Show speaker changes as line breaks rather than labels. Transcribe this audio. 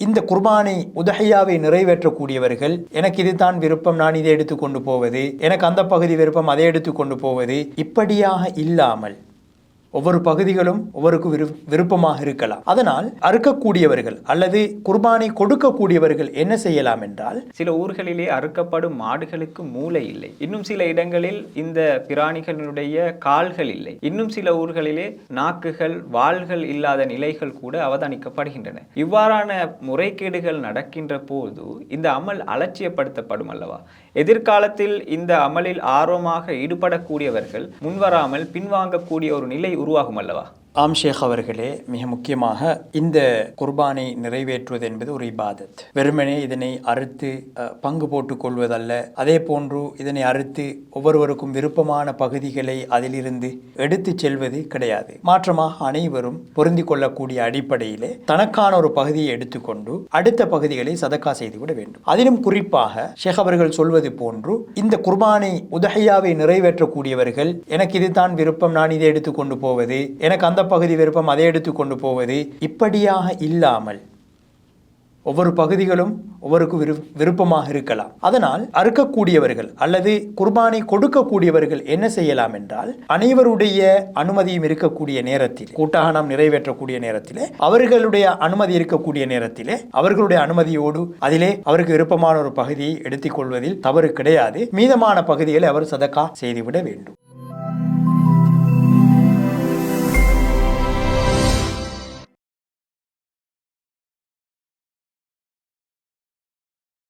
இந்த குர்பானை உதஹையாவை நிறைவேற்றக்கூடியவர்கள் எனக்கு இதுதான் விருப்பம் நான் இதை எடுத்து கொண்டு போவது எனக்கு அந்த பகுதி விருப்பம் அதை எடுத்து கொண்டு போவது இப்படியாக இல்லாமல் ஒவ்வொரு பகுதிகளும் ஒவ்வொருக்கு விரு விருப்பமாக இருக்கலாம். அதனால் அறுக்கக்கூடியவர்கள் அல்லது குர்பானை கொடுக்கக்கூடியவர்கள் என்ன செய்யலாம் என்றால்
சில ஊர்களிலே அறுக்கப்படும் மாடுகளுக்கு மூளை இல்லை. இன்னும் சில இடங்களில் இந்த பிராணிகளுடைய கால்கள் இல்லை. இன்னும் சில ஊர்களிலே நாக்குகள் வாள்கள் இல்லாத நிலைகள் கூட அவதானிக்கப்படுகின்றன. இவ்வாறான முறைகேடுகள் நடக்கின்ற போது இந்த அமல் அலட்சியப்படுத்தப்படும் அல்லவா? எதிர்காலத்தில் இந்த அமலில் ஆர்வமாக ஈடுபடக்கூடியவர்கள் முன்வராமல் பின்வாங்கக்கூடிய ஒரு நிலை உருவாகும் அல்லவா?
ஆம் ஷேக் அவர்களே மிக முக்கியமாக இந்த குர்பானை நிறைவேற்றுவது என்பது ஒரு இபாதத். வெறுமனே இதனை அறுத்து பங்கு போட்டுக் கொள்வதல்ல. அதே போன்று இதனை அறுத்து ஒவ்வொருவருக்கும் விருப்பமான பகுதிகளை அதிலிருந்து எடுத்துச் செல்வது கிடையாது. மாற்றமாக அனைவரும் பொருந்தி கொள்ளக்கூடிய அடிப்படையிலே தனக்கான ஒரு பகுதியை எடுத்துக்கொண்டு அடுத்த பகுதிகளை சதக்கா செய்துவிட வேண்டும். அதிலும் குறிப்பாக ஷேக் அவர்கள் சொல்வது போன்று இந்த குர்பானை உதகையாவை நிறைவேற்றக்கூடியவர்கள் எனக்கு இதுதான் விருப்பம் நான் இதை எடுத்துக்கொண்டு போவது. எனக்கு அந்த பகுதி விருப்பம் அதை எடுத்து கொண்டு போவது இப்படியாக இல்லாமல் ஒவ்வொரு பகுதிகளும் ஒவ்வொருக்கு விரு விருப்பமாக இருக்கலாம். அதனால் அறுக்கக்கூடியவர்கள் அல்லது குர்பானை கொடுக்கக்கூடியவர்கள் என்ன செய்யலாம் என்றால் அனைவருடைய அனுமதியும் இருக்கக்கூடிய நேரத்தில் கூட்டாக நாம் நிறைவேற்றக்கூடிய நேரத்திலே அவர்களுடைய அனுமதி இருக்கக்கூடிய நேரத்திலே அவர்களுடைய அனுமதியோடு அதிலே அவருக்கு விருப்பமான ஒரு பகுதியை எடுத்துக்கொள்வதில் தவறு கிடையாது. மீதமான பகுதிகளை அவர் சதக்கா செய்துவிட வேண்டும்.